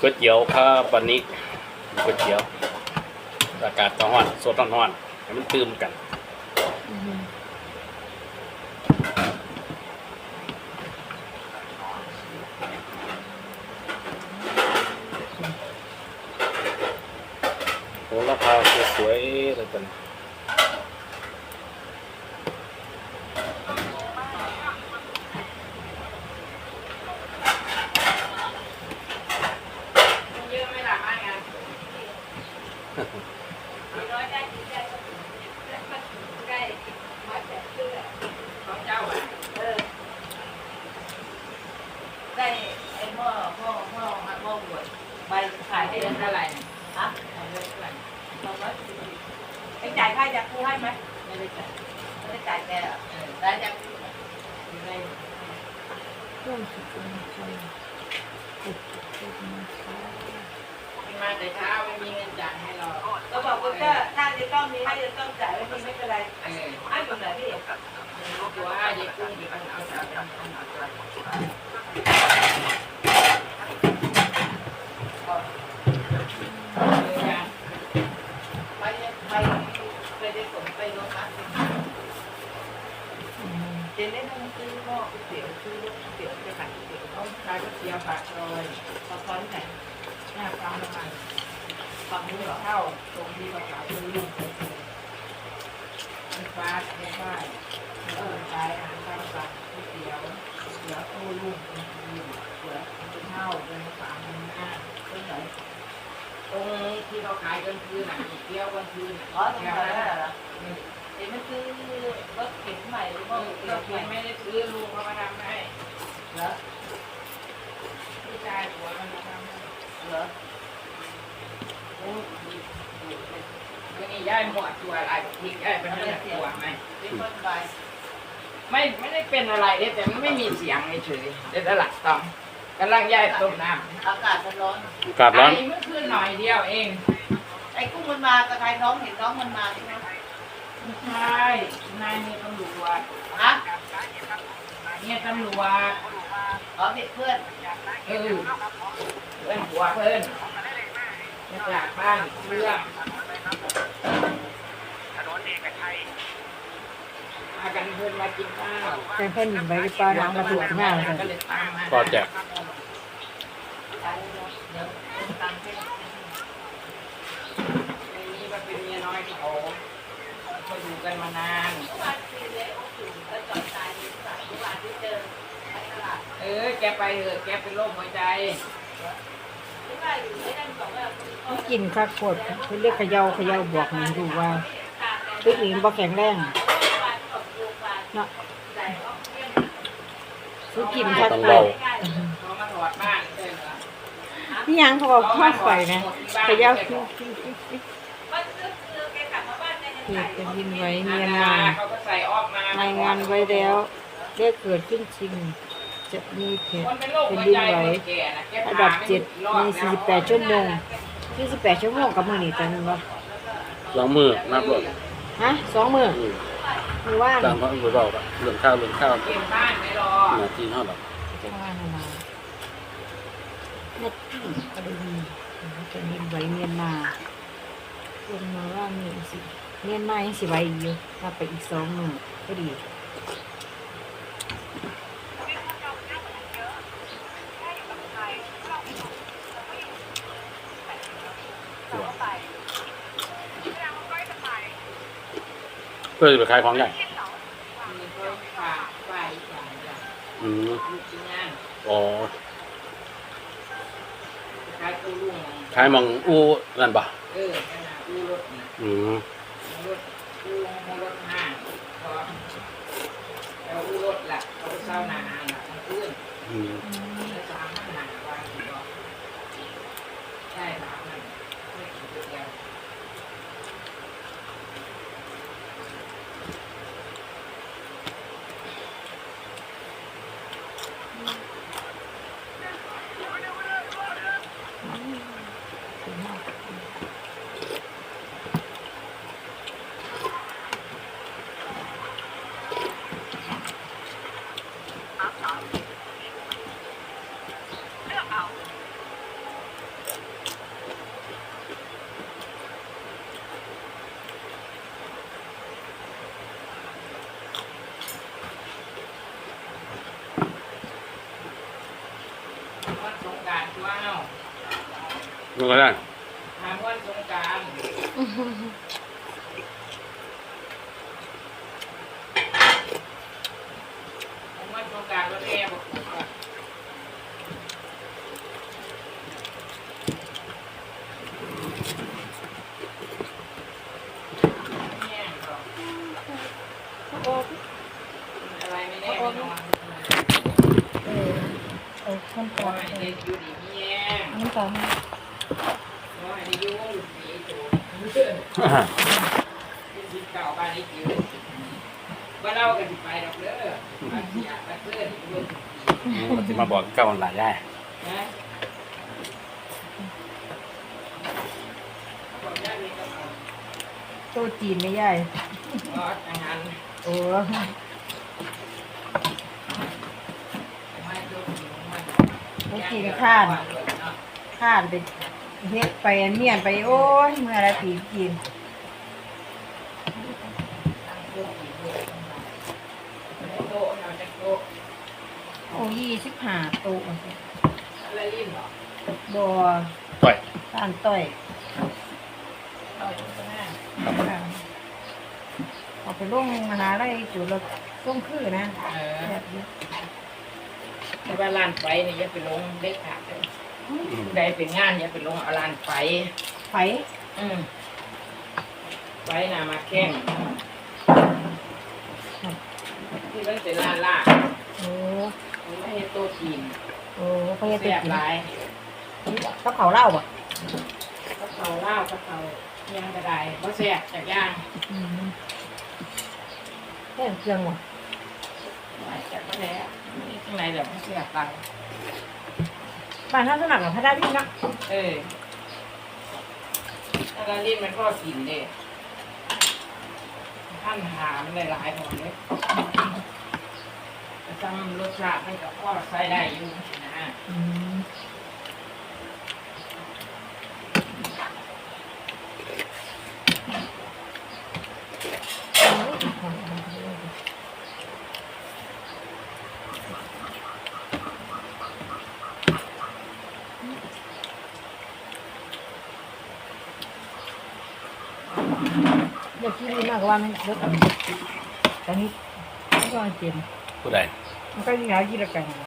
ก๋วยเตี๋ยวครับวันนี้ก๋วยเตี๋ยว อากาศก็ร้อนสดร้อนๆให้มันตื่มกันโหระพาสวยๆเลยกันเยอะไหม่ละมากงานของเจ้าอะ ได้ไอ้หม้อหม้อหม้อหม้อบวชใบขาย เดื เดื อ อน น เท่าไหร่ ฮะ เดือนเท่าไหร่ สองร้อยสี่สิบไอ้จ่ายค่าจากครูให้ไหม ไม่ได้ จ่ายไม่ได้จ่ายแกเหรอเออได้จากอยู่ในมันมาแต่เช้าไม่มีเงินจ่ายให้เราก็บอกว่าก็ถ้าจะต้องมีให้จะต้องจ่ายไม่มีไม่เป็นไรเออให้ตรงไหนพี่ตัวห้ายกุ้งเป็นคนเอาสาวเป็นคนเอาตัวเออยัง ไปไปไปได้ส่งไปโรงพัก เจนได้นั่งซื้อหม้อก๋วยเตี๋ยวซื้อรถก๋วยเตี๋ยวไปขายก๋วยเตี๋ยวเขาขายก๋วยเตี๋ยวปากซอยพอซ้อนไหนหน้าปั๊มน้ำมันฝั่งนู้นเหรอเข้าตรงที่เขาขายคือลูกมันฟ้าไม่ฟ้าเออขายอาหารตามสั่งก๋วยเตี๋ยวเตี๋ยวตู้ลูกเป็นทีเตี๋ยวเป็นเท่าเป็นสามเป็นห้าตรงไหนตรงที่เราขายกลางคืนน่ะเที่ยวกลางคืนน่ะอ๋อตรงนั้นเหรอ เดี๋ยวมันซื้อรถเข็นใหม่หรือเอว่าอเตี๋ยเราวเพียงใหม่ไม่ได้ซื้อลูกเขามาทำให้เหรอพี่ชายผัวมันมาทำให้เหรอโอ้ยแล้วนี่ย้ายหมวดตัวอะไรทิ้งย้ายไปนั่นแหละตัวไหมเป็นคนใบไม่ไม่ได้เป็นอะไรเด้แต่มันไม่มีเสียงเฉยๆเดี๋ยวตลัดต่อมกำลังย้ายต้มน้ำอากาศมันร้อนอากาศร้อนไอ้เมื่อคืนหน่อยเดียวเองไอ้กุ้งมันมากับใครน้องเห็นน้องมันมาใช่ไหม ไม่ใช่นายเมียตำรวจฮะเนี่ยตำรวจอ๋อเด็กเพื่อนเออเพื่อนผัวเพื่อนมาจากบ้านเรื่องพากันเพื่อนมากินข้าวแกงแผ่นดินใบปลาน้ำมาถูกหน้าเลยก็เลยตามมาก็แจกเดี๋ยวตังค์ให้ในนี้มันเป็นเมียน้อยเขา เขาอยู่กันมานานเมื่อวานซีเลยโอ้โหแล้วจอดตายอยู่สายเมื่อวานที่เจอไปตลาดเออ แกไปเถอะแกเป็นโรคหัวใจที่ว่าอยู่ไม่ได้บอกว่ามันกินข้าวโพดเพิ่นเรียกเขย่าเขย่าบอกให้รู้ว่าตัวเองบ่แข็งแรงเมื่อวานของโรงพยาบาลเนาะใส่ออกซิเจนซื้อกินคักต้องเลเบายเขามาถอดบ้านเลยเหรอนี่ยังเขาบอกข้าวข่อยนะเขย่ามันซื้อคือแกกลับมาบ้านใน เหใส่ตุแผ่นดินไหวเมียนมาใส่ออกมารายงานไว้แล้วได้เกิดขึ้นจริง จะมีเป็นโรคแผ่หันวดินไหวระดับเจ็ดรอดมีน48 ชั่วโมง48ชั่วโมงกับมือนี้ตอนนี้บ่สองมือนับรถฮะสองมือมือว่านตามพระอุปบอกอะเรื่องข้าวเรื่องข้าวเนไม่รอหนาทีเท่าไหร่จังหวะนั้นมาเน็ตที่ก็ได้มีแผ่นดินไหวเมียนมาลงมาว่ามีสิ เมียนมายังสิไหวอยู่ถ้าไปอีกสองมื้อก็ดีเพื่อจะไปขายของใหญ่มีคนฝากไฟฝากอย่างอืมลูกชิ้นย่างอ๋อขายตู้ลุงขายหมองอู้นั่นปะเออขนาดตู้ รถนี่อืมรถตู้รถห้างก็แล้วตู้รถหลักเขาเช่าหนาหลักทั้งคืน อืม แล้วสามหนาวางอยู่ก็ใช่ครับนั่นไม่ถึงเดียว เมันก็ได้ถามวันสงกรารวันสงกรารวันแรกบอกว่าแย่หรอกอะไรไม่แน่ไม่นอนเออเอาขั้นตขออนให้เด็กอยู่ดีมีแย่ น้ำตาล มันจะมาบอกเก้าหลายได้นะบอกได้เลยก็เอาโตจีนไม่ใหญ่อ๋ออาหารโอ้ไม่ต้องกินมันโตจีนข้านข้านไป เฮ็ดไปเมียนไปโอ้ยเมื่อไรปีกินโอ้ยี่สิบห้าโตะอะไรลิ้นหรอบัวต่อยต้านต้อยเอางหน้าเอาไปลงมานาได้จุดละส่งคือนะแบบนี้แต่ว่าลานไฟนี่ย่าไปลงเด็กขาดเลย ใดเป็นงานอย่าไปลงเอาลานไฟไฟอืมไฟน่ะมาแข้งที่มันเป็นลานลากโอ้มันไม่ให้โต๊ะจีนโอ้เขาจะเสีติดยบหลายเขาเขาเล่าป่ะกะเพราเหล้ากะเพราย่างกระไดเพราะเสียบจากย่างอืมแค่เครื่องว่ะจากมะแล้วนี่ข้างในเดี๋ยวมันเสียบตัง บ้านท่านสมัครกับพระดาพี่นะเออถ้าเราเล่นมันก็กินเด้ท่านหามันได้หลายหมดเลยแต่ซ้ำรสชาติมันก็พอใช้ได้อยู่นะ อืมเดี๋ยวคิดดีมากกว่ามันเยอะแต่ตอนนี้ก็เจ็บผู้ใดมันก็ยิ่งหายิ่งละกัน